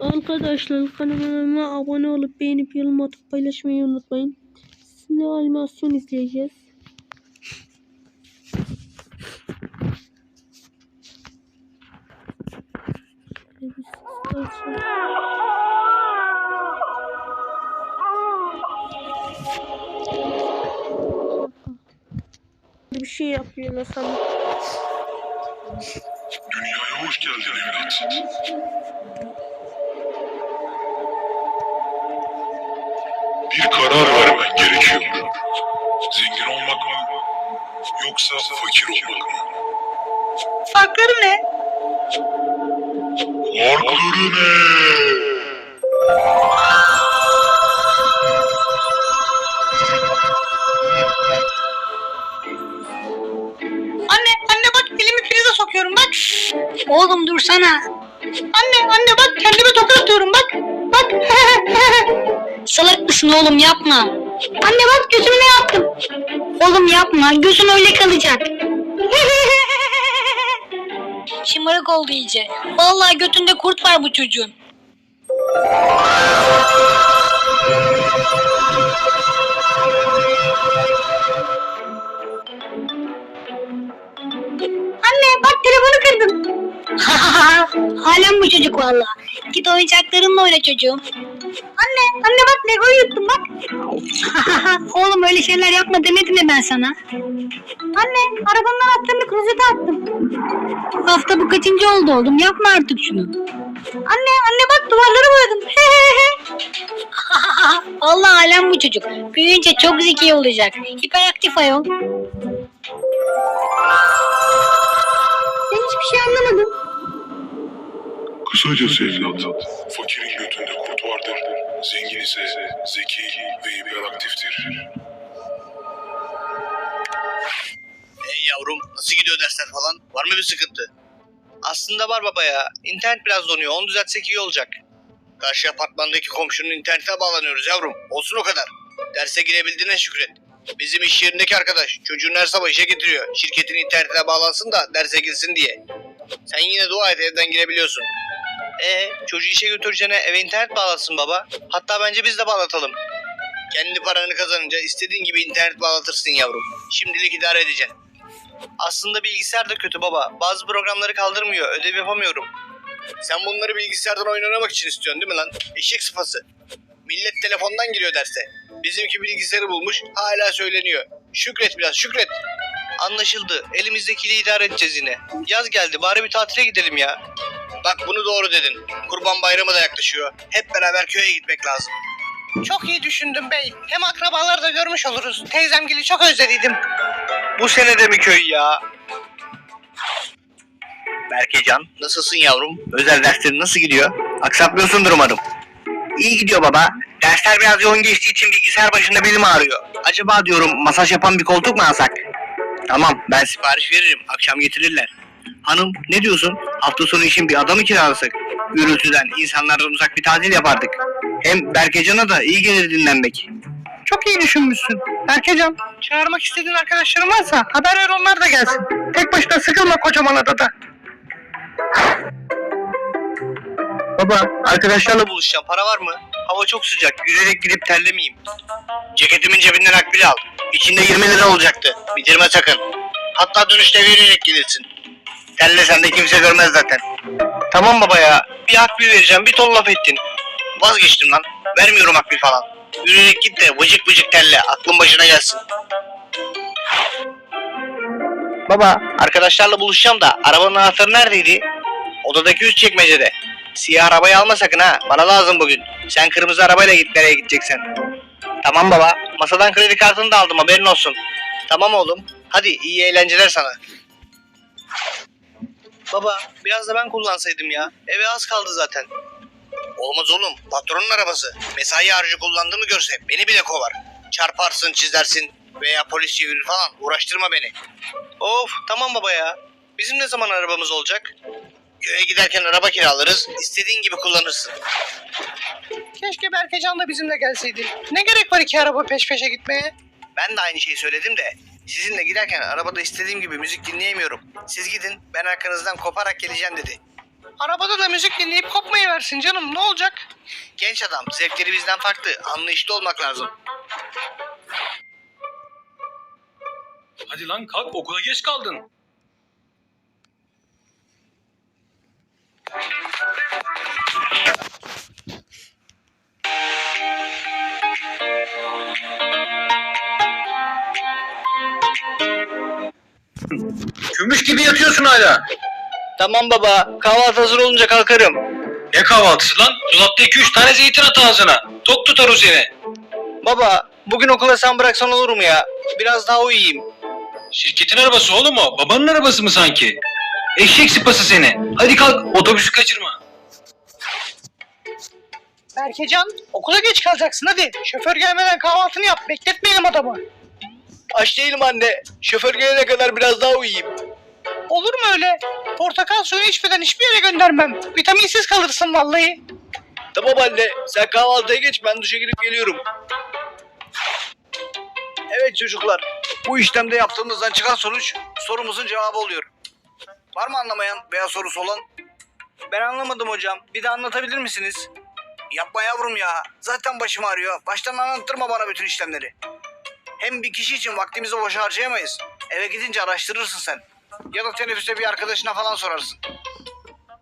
Arkadaşlar kanalıma abone olup beğenip yorum atıp paylaşmayı unutmayın. Sizinle animasyon izleyeceğiz. Bir şey yapıyor nasıl? Dünyaya hoş geldin evlat. Bir karar vermen gerekiyor. Zengin olmak mı? Yoksa fakir olmak mı? Farkları ne? Farkları ne? Anne, anne bak elimi prize sokuyorum bak. Oğlum dursana. Anne, anne bak kendime tokat atıyorum bak. Bak. Salak mısın oğlum yapma. Anne bak gözüme ne yaptım. Oğlum yapma gözün öyle kalacak. Şımarık oldu iyice. Vallahi götünde kurt var bu çocuğun. Anne bak telefonu kırdım. Halen bu çocuk valla. Git oyuncaklarınla oyna çocuğum. Anne, anne bak Lego'yu yuttum bak. Oğlum öyle şeyler yapma demedim mi ben sana? Anne, arabanın anahtarını klozete attım. Bu hafta bu kaçıncı oldu oğlum? Yapma artık şunu. Anne, anne bak duvarları boyadım. Allah alem bu çocuk. Büyüyünce çok zeki olacak. Hiperaktif ayol. Ben hiçbir şey anlamadım. Kısacası evlat, fakirin götünde kurt vardır. Zengin ise zeki ve hiperaktiftir. Hey yavrum nasıl gidiyor dersler falan? Var mı bir sıkıntı? Aslında var baba ya. İnternet biraz donuyor. Onu düzeltsek iyi olacak. Karşı apartmandaki komşunun internetine bağlanıyoruz yavrum. Olsun o kadar. Derse girebildiğine şükret. Bizim iş yerindeki arkadaş çocuğunu her sabah işe getiriyor. Şirketin internetine bağlansın da derse girsin diye. Sen yine dua et evden girebiliyorsun. E çocuğu işe götüreceğine eve internet bağlasın baba. Hatta bence biz de bağlatalım. Kendi paranı kazanınca istediğin gibi internet bağlatırsın yavrum. Şimdilik idare edeceksin. Aslında bilgisayar da kötü baba. Bazı programları kaldırmıyor. Ödev yapamıyorum. Sen bunları bilgisayardan oyun oynamak için istiyorsun değil mi lan? Eşek sıfası. Millet telefondan giriyor derse. Bizimki bilgisayarı bulmuş hala söyleniyor. Şükret biraz şükret. Anlaşıldı. Elimizdekiyle idare edeceğiz yine. Yaz geldi bari bir tatile gidelim ya. Bak bunu doğru dedin. Kurban bayramı da yaklaşıyor. Hep beraber köye gitmek lazım. Çok iyi düşündüm bey. Hem akrabaları da görmüş oluruz. Teyzemgili çok özlediydim. Bu sene de mi köy ya? Berkecan, nasılsın yavrum? Özel derslerin nasıl gidiyor? Aksatmıyorsundur umarım. İyi gidiyor baba. Dersler biraz yoğun geçtiği için bilgisayar başında belim ağrıyor. Acaba diyorum masaj yapan bir koltuk mu alsak? Tamam, ben sipariş veririm. Akşam getirirler. Hanım, ne diyorsun? Hafta sonu için bir adamı kiralasak? Gürültüden, insanlardan uzak bir tatil yapardık. Hem Berkecan'a da iyi gelir dinlenmek. Çok iyi düşünmüşsün. Berkecan, çağırmak istediğin arkadaşların varsa haber ver onlar da gelsin. Tek başına sıkılma kocaman adada. Baba, arkadaşlarla buluşacağım. Para var mı? Hava çok sıcak. Yürüyerek gidip terlemeyeyim. Ceketimin cebinden akbil al. İçinde 20 lira olacaktı. Bitirme sakın. Hatta dönüşte yürüyerek gelirsin. Terlesen de kimse görmez zaten. Tamam baba ya. Bir akbil vereceğim. Bir ton laf ettin. Vazgeçtim lan. Vermiyorum akbil falan. Yürüyerek git de vıcık vıcık terle. Aklın başına gelsin. Baba, arkadaşlarla buluşacağım da arabanın anahtarı neredeydi? Odadaki üst çekmecede. Siyah arabayı alma sakın ha. Bana lazım bugün. Sen kırmızı arabayla git nereye gideceksen. Tamam baba. Masadan kredi kartını da aldım haberin olsun. Tamam oğlum. Hadi iyi eğlenceler sana. Baba biraz da ben kullansaydım ya. Eve az kaldı zaten. Olmaz oğlum. Patronun arabası. Mesai harcı kullandığımı görse beni bile kovar. Çarparsın çizersin veya polis çevirir falan. Uğraştırma beni. Of tamam baba ya. Bizim ne zaman arabamız olacak? Köye giderken araba kiralarız. istediğin gibi kullanırsın. Keşke Berkecan da bizimle gelseydi. Ne gerek var iki araba peş peşe gitmeye? Ben de aynı şeyi söyledim de sizinle giderken arabada istediğim gibi müzik dinleyemiyorum. Siz gidin ben arkanızdan koparak geleceğim dedi. arabada da müzik dinleyip kopmayı versin canım ne olacak? Genç adam zevkleri bizden farklı anlayışlı olmak lazım. Hadi lan kalk okula geç kaldın. Gümüş gibi yatıyorsun hala. Tamam baba kahvaltı hazır olunca kalkarım. Ne kahvaltısı lan? Dolapta 2-3 tane zeytin at ağzına. Tok tutar o seni. Baba bugün okula sen bıraksan olur mu ya? Biraz daha uyuyayım. Şirketin arabası oğlum o. Babanın arabası mı sanki? Eşek sıpası seni. Hadi kalk otobüsü kaçırma. Berkecan okula geç kalacaksın hadi. Şoför gelmeden kahvaltını yap bekletmeyelim adamı. Aç değilim anne. Şoför gelene kadar biraz daha uyuyayım. Olur mu öyle? Portakal suyu içmeden hiçbir yere göndermem. Vitaminsiz kalırsın vallahi. Tamam anne sen kahvaltıya geç ben duşa girip geliyorum. Evet çocuklar bu işlemde yaptığımızdan çıkan sonuç sorumuzun cevabı oluyor. Var mı anlamayan veya sorusu olan? Ben anlamadım hocam. Bir de anlatabilir misiniz? Yapma yavrum ya. Zaten başım ağrıyor. Baştan anlattırma bana bütün işlemleri. Hem bir kişi için vaktimizi boşa harcayamayız. Eve gidince araştırırsın sen. Ya da teneffüste bir arkadaşına falan sorarsın.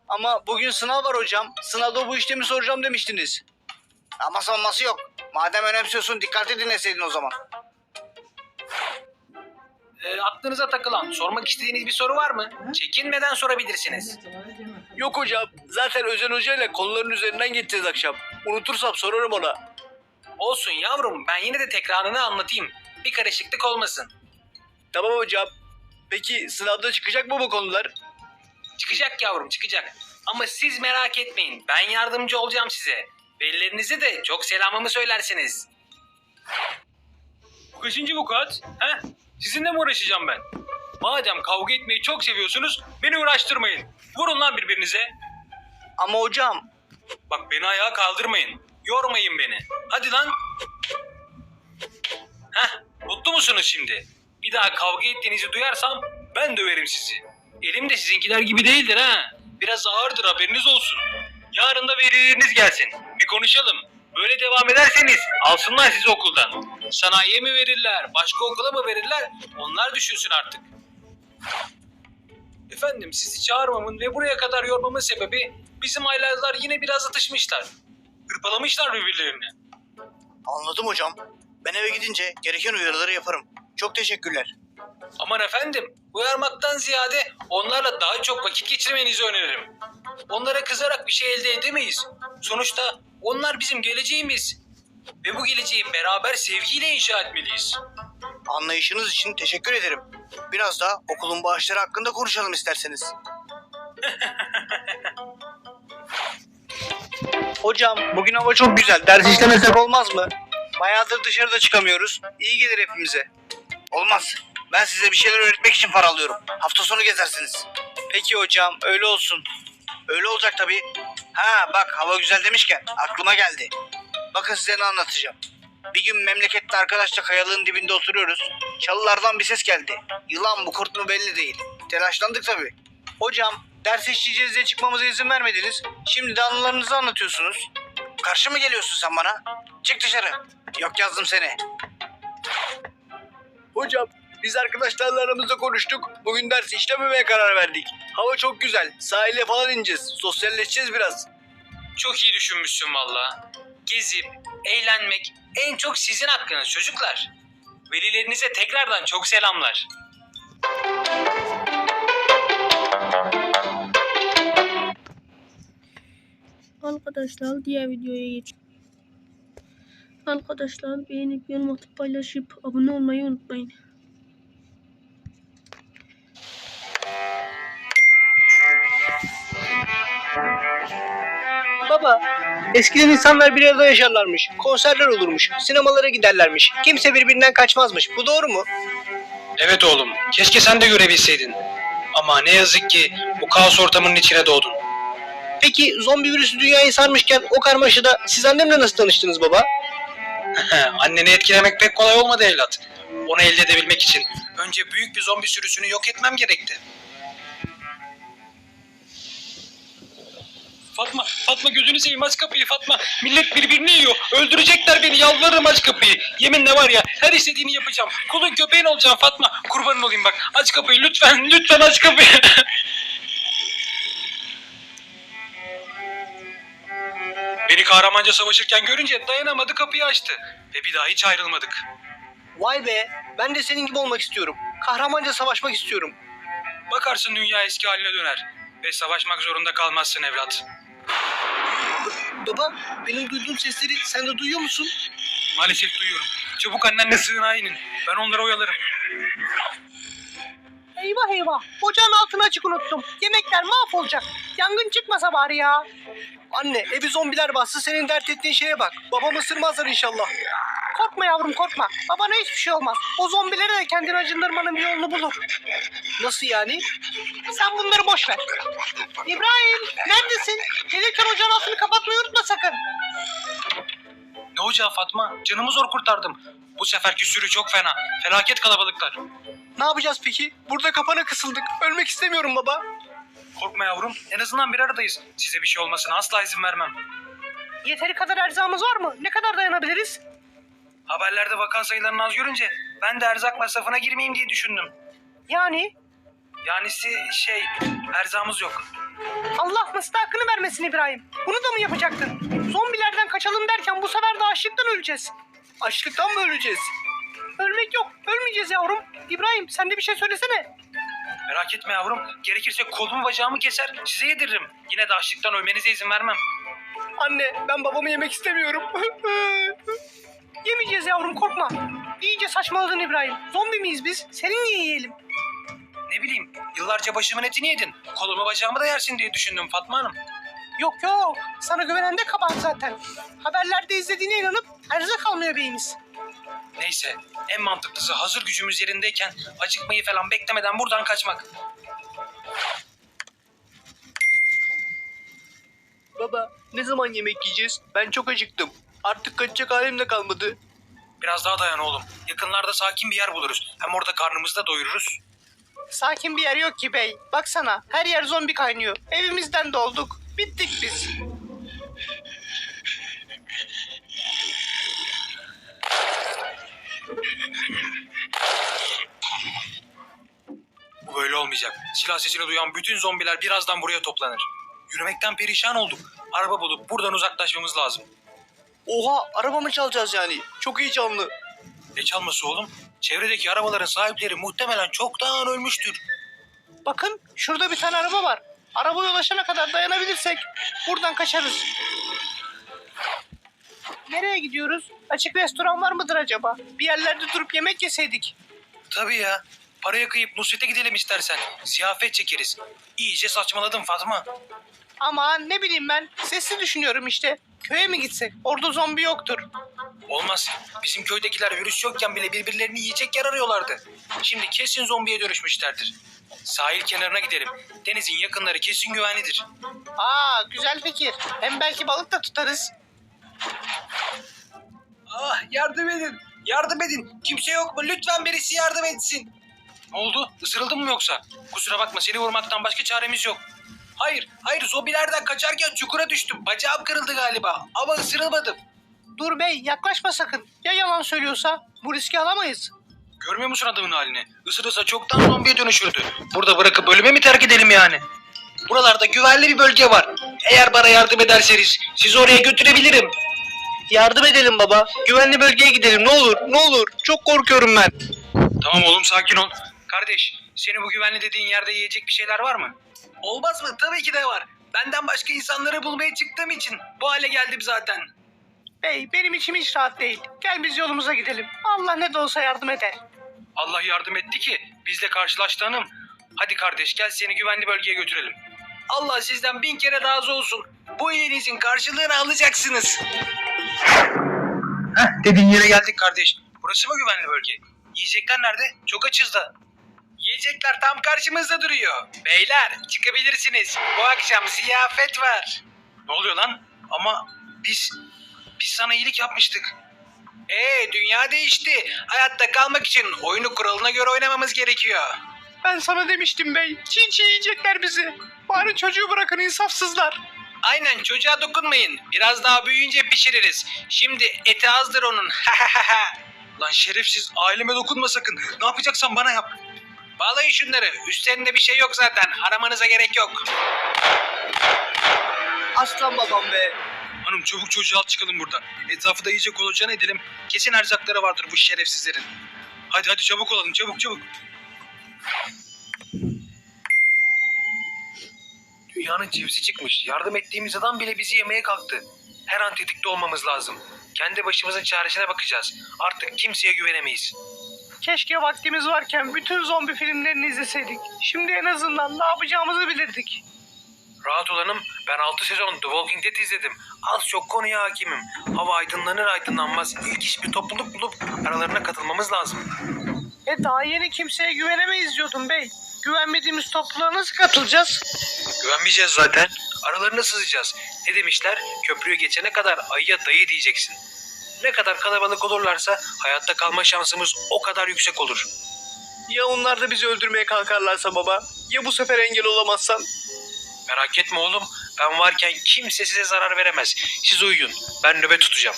Ama bugün sınav var hocam. Sınavda bu işlemi soracağım demiştiniz. Ama sanması yok. Madem önemsiyorsun dikkatli dinleseydin o zaman. E, aklınıza takılan, sormak istediğiniz bir soru var mı? Çekinmeden sorabilirsiniz. Yok hocam. Zaten Özel Hoca ile konuların üzerinden geçeceğiz akşam. Unutursam sorarım ona. Olsun yavrum, ben yine de tekrarını anlatayım. Bir karışıklık olmasın. Tamam hocam. Peki sınavda çıkacak mı bu konular? Çıkacak yavrum, çıkacak. Ama siz merak etmeyin, ben yardımcı olacağım size. Velilerinize de çok selamımı söylersiniz. Bu kaçıncı vukuat? He? Sizinle mi uğraşacağım ben? Madem kavga etmeyi çok seviyorsunuz, beni uğraştırmayın. Vurun lan birbirinize. Ama hocam Bak beni ayağa kaldırmayın. Yormayın beni. Hadi lan. Heh, mutlu musunuz şimdi? Bir daha kavga ettiğinizi duyarsam ben döverim sizi. Elim de sizinkiler gibi değildir ha. Biraz ağırdır haberiniz olsun. Yarın da velileriniz gelsin. Bir konuşalım. Böyle devam ederseniz alsınlar sizi okuldan. Sanayiye mi verirler, başka okula mı verirler? Onlar düşünsün artık. Efendim sizi çağırmamın ve buraya kadar yormamın sebebi bizim aylazlar yine biraz atışmışlar. Hırpalamışlar birbirlerini. anladım hocam. Ben eve gidince gereken uyarıları yaparım. Çok teşekkürler. Aman efendim uyarmaktan ziyade onlarla daha çok vakit geçirmenizi öneririm. Onlara kızarak bir şey elde edemeyiz. Sonuçta onlar bizim geleceğimiz. Ve bu geleceği beraber sevgiyle inşa etmeliyiz. Anlayışınız için teşekkür ederim. Biraz da okulun bağışları hakkında konuşalım isterseniz. Hocam bugün hava çok güzel. Ders işlemesek olmaz mı? Bayağıdır dışarıda çıkamıyoruz. İyi gelir hepimize. Olmaz. Ben size bir şeyler öğretmek için para alıyorum. Hafta sonu gezersiniz. Peki hocam öyle olsun. Öyle olacak tabii. Ha bak hava güzel demişken aklıma geldi. Bakın size ne anlatacağım. Bir gün memlekette arkadaşla kayalığın dibinde oturuyoruz. Çalılardan bir ses geldi. Yılan bu kurt mu belli değil. Telaşlandık tabii. Hocam ders işleyeceğiz diye çıkmamıza izin vermediniz. Şimdi de anılarınızı anlatıyorsunuz. Karşı mı geliyorsun sen bana? Çık dışarı. Yok yazdım seni. Hocam biz arkadaşlarla aramızda konuştuk. Bugün ders işlememeye karar verdik. Hava çok güzel. Sahile falan ineceğiz. Sosyalleşeceğiz biraz. Çok iyi düşünmüşsün valla. Gezip, eğlenmek en çok sizin hakkınız çocuklar. Velilerinize tekrardan çok selamlar. Arkadaşlar diğer videoya geç. Arkadaşlar beğenip yorum atıp paylaşıp abone olmayı unutmayın. Baba, eskiden insanlar bir arada yaşarlarmış. Konserler olurmuş, sinemalara giderlermiş. Kimse birbirinden kaçmazmış. Bu doğru mu? Evet oğlum, keşke sen de görebilseydin. Ama ne yazık ki bu kaos ortamının içine doğdun. Peki zombi virüsü dünyayı sarmışken o karmaşada siz annemle nasıl tanıştınız baba? Anneni etkilemek pek kolay olmadı evlat. Onu elde edebilmek için önce büyük bir zombi sürüsünü yok etmem gerekti. Fatma, Fatma gözünü seveyim aç kapıyı Fatma. Millet birbirini yiyor. Öldürecekler beni yalvarırım aç kapıyı. Yeminle var ya her istediğini yapacağım. Kulun köpeğin olacağım Fatma. Kurbanın olayım bak. Aç kapıyı lütfen lütfen aç kapıyı. Beni kahramanca savaşırken görünce dayanamadı kapıyı açtı. Ve bir daha hiç ayrılmadık. Vay be ben de senin gibi olmak istiyorum. Kahramanca savaşmak istiyorum. Bakarsın dünya eski haline döner. Ve savaşmak zorunda kalmazsın evlat. Baba benim duyduğum sesleri sen de duyuyor musun? Maalesef duyuyorum. Çabuk annenle sığınağa inin. Ben onları oyalarım. Eyvah eyvah. Ocağın altını açık unuttum. Yemekler mahvolacak. Yangın çıkmasa bari ya. Anne evi zombiler bastı senin dert ettiğin şeye bak. Babamı ısırmazlar inşallah. Korkma yavrum korkma. Babana hiçbir şey olmaz. O zombileri de kendini acındırmanın bir yolunu bulur. Nasıl yani? Sen bunları boş ver. İbrahim neredesin? Gelirken ocağın altını kapatmayı unutma sakın. Ne ocağı Fatma? Canımı zor kurtardım. Bu seferki sürü çok fena. Felaket kalabalıklar. Ne yapacağız peki? Burada kapana kısıldık. Ölmek istemiyorum baba. Korkma yavrum. En azından bir aradayız. Size bir şey olmasına asla izin vermem. Yeteri kadar erzağımız var mı? Ne kadar dayanabiliriz? Haberlerde vaka sayılarını az görünce ben de erzak masrafına girmeyeyim diye düşündüm. Yani Yanisi şey, erzağımız yok. Allah mıstakını vermesin İbrahim. Bunu da mı yapacaktın? Zombilerden kaçalım derken bu sefer de açlıktan öleceğiz. Açlıktan mı öleceğiz? Ölmek yok. Ölmeyeceğiz yavrum. İbrahim sen de bir şey söylesene. Merak etme yavrum. Gerekirse kolumu bacağımı keser, size yediririm. Yine de açlıktan ölmenize izin vermem. Anne ben babamı yemek istemiyorum. Yemeyeceğiz yavrum korkma. İyice saçmaladın İbrahim. Zombi miyiz biz? Seni niye yiyelim? Ne bileyim, yıllarca başımın etini yedin. Kolumu bacağımı da yersin diye düşündüm Fatma Hanım. Yok yok. Sana güvenen de kabahat zaten. Haberlerde izlediğine inanıp erzak almıyor beyimiz. Neyse, en mantıklısı hazır gücümüz yerindeyken acıkmayı falan beklemeden buradan kaçmak. Baba ne zaman yemek yiyeceğiz? Ben çok acıktım. Artık kaçacak halim de kalmadı. Biraz daha dayan oğlum. Yakınlarda sakin bir yer buluruz. Hem orada karnımızı da doyururuz. Sakin bir yer yok ki bey. Baksana her yer zombi kaynıyor. Evimizden de olduk. Bittik biz. Bu böyle olmayacak. Silah sesini duyan bütün zombiler birazdan buraya toplanır. Yürümekten perişan olduk. Araba bulup buradan uzaklaşmamız lazım. Oha arabamı çalacağız yani. Çok heyecanlı. Ne çalması oğlum? Çevredeki arabaların sahipleri muhtemelen çoktan ölmüştür. Bakın şurada bir tane araba var. Arabaya ulaşana kadar dayanabilirsek buradan kaçarız. Nereye gidiyoruz? Açık restoran var mıdır acaba? Bir yerlerde durup yemek yeseydik. Tabii ya. Paraya kıyıp Nusret'e gidelim istersen. Ziyafet çekeriz. İyice saçmaladın Fatma. Aman ne bileyim ben. Sesli düşünüyorum işte. Köye mi gitsek? Orada zombi yoktur. Olmaz. Bizim köydekiler virüs yokken bile birbirlerini yiyecek yer arıyorlardı. Şimdi kesin zombiye dönüşmüşlerdir. Sahil kenarına gidelim. Denizin yakınları kesin güvenlidir. Aa güzel fikir. Hem belki balık da tutarız. Ah yardım edin. Yardım edin. Kimse yok mu? Lütfen birisi yardım etsin. Ne oldu? Isırıldın mı yoksa? Kusura bakma seni vurmaktan başka çaremiz yok. Hayır, hayır zombilerden kaçarken çukura düştüm. Bacağım kırıldı galiba ama ısırılmadım. Dur bey yaklaşma sakın. Ya yalan söylüyorsa? Bu riski alamayız. Görmüyor musun adamın halini? Isırırsa çoktan zombiye dönüşürdü. Burada bırakıp ölüme mi terk edelim yani? Buralarda güvenli bir bölge var. Eğer bana yardım ederseniz sizi oraya götürebilirim. Yardım edelim baba. Güvenli bölgeye gidelim ne olur ne olur. Çok korkuyorum ben. Tamam oğlum sakin ol. Kardeş seni bu güvenli dediğin yerde yiyecek bir şeyler var mı? Olmaz mı? Tabii ki de var. Benden başka insanları bulmaya çıktığım için bu hale geldim zaten. Bey benim içim hiç rahat değil. Gel biz yolumuza gidelim. Allah ne de olsa yardım eder. Allah yardım etti ki bizle karşılaştı hanım. Hadi kardeş gel seni güvenli bölgeye götürelim. Allah sizden bin kere razı olsun. Bu iyiliğinizin karşılığını alacaksınız. Heh, dediğin yere geldik kardeş. Burası mı güvenli bölge? Yiyecekler nerede? Çok açız da. Yiyecekler tam karşımızda duruyor. Beyler çıkabilirsiniz. Bu akşam ziyafet var. Ne oluyor lan? Ama biz biz sana iyilik yapmıştık. Ee dünya değişti. Hayatta kalmak için oyunu kuralına göre oynamamız gerekiyor. Ben sana demiştim bey. Çiğ çiğ yiyecekler bizi. Bari çocuğu bırakın insafsızlar. Aynen çocuğa dokunmayın. Biraz daha büyüyünce pişiririz. Şimdi eti azdır onun. Lan şerefsiz aileme dokunma sakın. Ne yapacaksan bana yap. Bağlayın şunları. Üstlerinde bir şey yok zaten. Aramanıza gerek yok. Aslan babam be. Hanım çabuk çocuğu al çıkalım buradan. Etrafı da iyice kolaçan edelim. Kesin erzakları vardır bu şerefsizlerin. Hadi hadi çabuk olalım çabuk çabuk. Dünyanın cevsi çıkmış. Yardım ettiğimiz adam bile bizi yemeye kalktı. Her an tetikte olmamız lazım. Kendi başımızın çaresine bakacağız. Artık kimseye güvenemeyiz. Keşke vaktimiz varken bütün zombi filmlerini izleseydik. Şimdi en azından ne yapacağımızı bilirdik. Rahat olanım ben 6 sezon The Walking Dead izledim. Az çok konuya hakimim. Hava aydınlanır aydınlanmaz ilk iş bir topluluk bulup aralarına katılmamız lazım. E daha yeni kimseye güvenemeyiz diyordum bey. Güvenmediğimiz topluluğa nasıl katılacağız? Güvenmeyeceğiz zaten. Aralarına sızacağız. Ne demişler? Köprüyü geçene kadar ayıya dayı diyeceksin. Ne kadar kalabalık olurlarsa hayatta kalma şansımız o kadar yüksek olur. Ya onlar da bizi öldürmeye kalkarlarsa baba? Ya bu sefer engel olamazsan? Merak etme oğlum. Ben varken kimse size zarar veremez. Siz uyuyun. Ben nöbet tutacağım.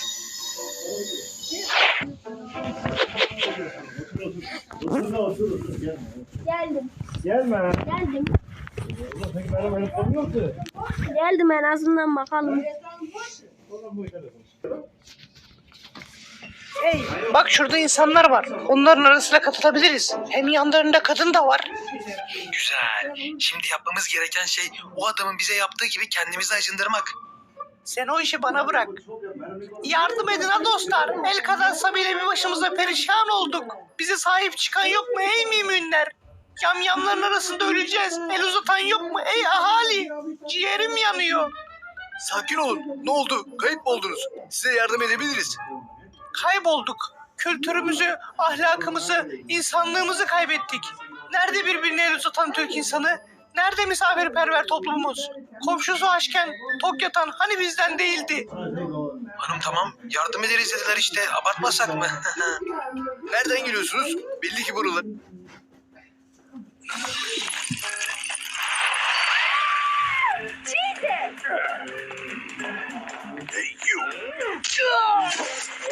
Geldim. Gelme. Geldim. Geldim en azından bakalım. Hey bak şurada insanlar var. Onların arasına katılabiliriz. Hem yanlarında kadın da var. Güzel. Şimdi yapmamız gereken şey o adamın bize yaptığı gibi kendimizi acındırmak. Sen o işi bana bırak. Yardım edin ha dostlar. El kadar Sabi'yle bir başımıza perişan olduk. Bize sahip çıkan yok mu ey müminler? Yamyamların arasında öleceğiz. El uzatan yok mu ey ahali? Ciğerim yanıyor. Sakin olun. Ne oldu? Kayıp mı oldunuz? Size yardım edebiliriz. Kaybolduk. Kültürümüzü, ahlakımızı, insanlığımızı kaybettik. Nerede birbirine el uzatan Türk insanı? Nerede misafirperver toplumumuz? Komşusu açken tok yatan hani bizden değildi? Hanım tamam yardım ederiz dediler işte. Abartmasak mı? Nereden geliyorsunuz? Belli ki buralar. Hey you.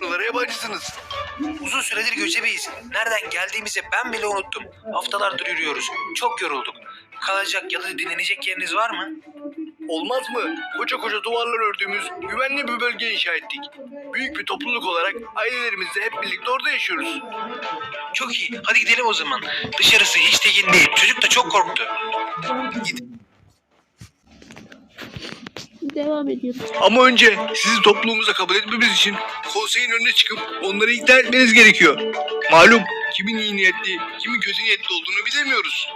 Buralara yabancısınız. Uzun süredir göçebeyiz. Nereden geldiğimizi ben bile unuttum. Haftalardır yürüyoruz. Çok yorulduk. Kalacak ya da dinlenecek yeriniz var mı? Olmaz mı? Koca koca duvarlar ördüğümüz güvenli bir bölge inşa ettik. Büyük bir topluluk olarak ailelerimizle hep birlikte orada yaşıyoruz. Çok iyi. Hadi gidelim o zaman. Dışarısı hiç tekin değil. Çocuk da çok korktu. Devam ediyoruz. Ama önce sizi topluluğumuza kabul etmemiz için konseyin önüne çıkıp onları ikna etmeniz gerekiyor. Malum kimin iyi niyetli, kimin kötü niyetli olduğunu bilemiyoruz.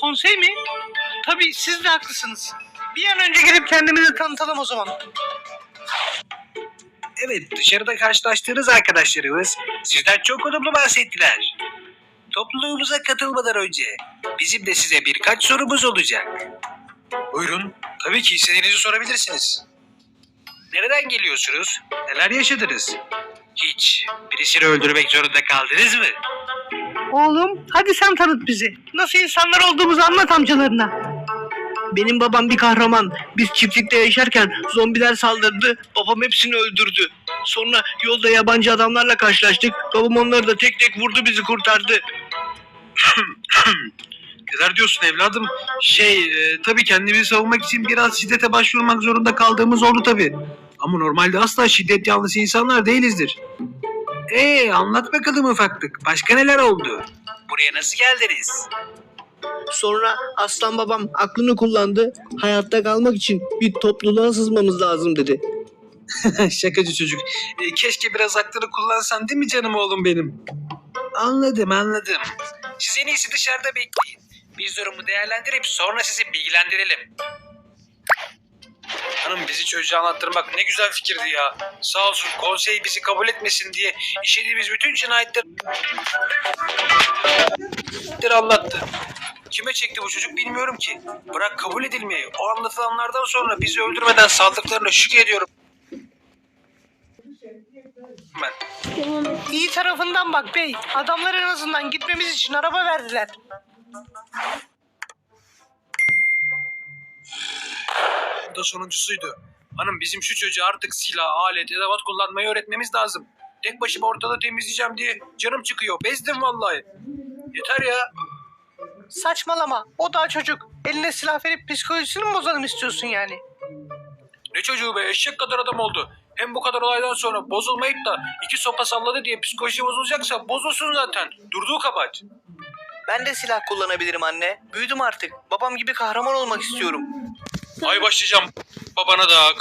Konsey mi? Tabii siz de haklısınız. Bir an önce gidip kendimizi tanıtalım o zaman. Evet dışarıda karşılaştığınız arkadaşlarımız sizden çok olumlu bahsettiler. Topluluğumuza katılmadan önce bizim de size birkaç sorumuz olacak. Buyurun. Tabii ki istediğinizi sorabilirsiniz. Nereden geliyorsunuz? Neler yaşadınız? Hiç. Birisini öldürmek zorunda kaldınız mı? Oğlum hadi sen tanıt bizi. Nasıl insanlar olduğumuzu anlat amcalarına. Benim babam bir kahraman. Biz çiftlikte yaşarken zombiler saldırdı. Babam hepsini öldürdü. Sonra yolda yabancı adamlarla karşılaştık. Babam onları da tek tek vurdu bizi kurtardı. Neler diyorsun evladım? Şey, e, tabii kendimizi savunmak için biraz şiddete başvurmak zorunda kaldığımız oldu tabii. Ama normalde asla şiddet yanlısı insanlar değilizdir. Ee, anlat bakalım ufaklık. Başka neler oldu? Buraya nasıl geldiniz? Sonra aslan babam aklını kullandı. Hayatta kalmak için bir topluluğa sızmamız lazım dedi. Şakacı çocuk. E, keşke biraz aklını kullansan değil mi canım oğlum benim? Anladım anladım. Siz en iyisi dışarıda bekleyin. Biz durumu değerlendirip sonra sizi bilgilendirelim. Hanım bizi çocuğa anlattırmak ne güzel fikirdi ya. Sağ olsun konsey bizi kabul etmesin diye işlediğimiz bütün cinayetleri anlattı. Kime çekti bu çocuk bilmiyorum ki. Bırak kabul edilmeyi. O anlatılanlardan sonra bizi öldürmeden saldıklarına şükrediyorum. Ben. İyi tarafından bak bey. Adamlar en azından gitmemiz için araba verdiler. Bu da sonuncusuydu. Hanım bizim şu çocuğa artık silah, alet, edevat kullanmayı öğretmemiz lazım. Tek başıma ortalığı temizleyeceğim diye canım çıkıyor. Bezdim vallahi. Yeter ya. Saçmalama. O daha çocuk. Eline silah verip psikolojisini mi bozalım istiyorsun yani? Ne çocuğu be eşek kadar adam oldu. Hem bu kadar olaydan sonra bozulmayıp da iki sopa salladı diye psikoloji bozulacaksa bozulsun zaten. Durduğu kabahat. Ben de silah kullanabilirim anne. Büyüdüm artık. Babam gibi kahraman olmak istiyorum. Ay başlayacağım babana da.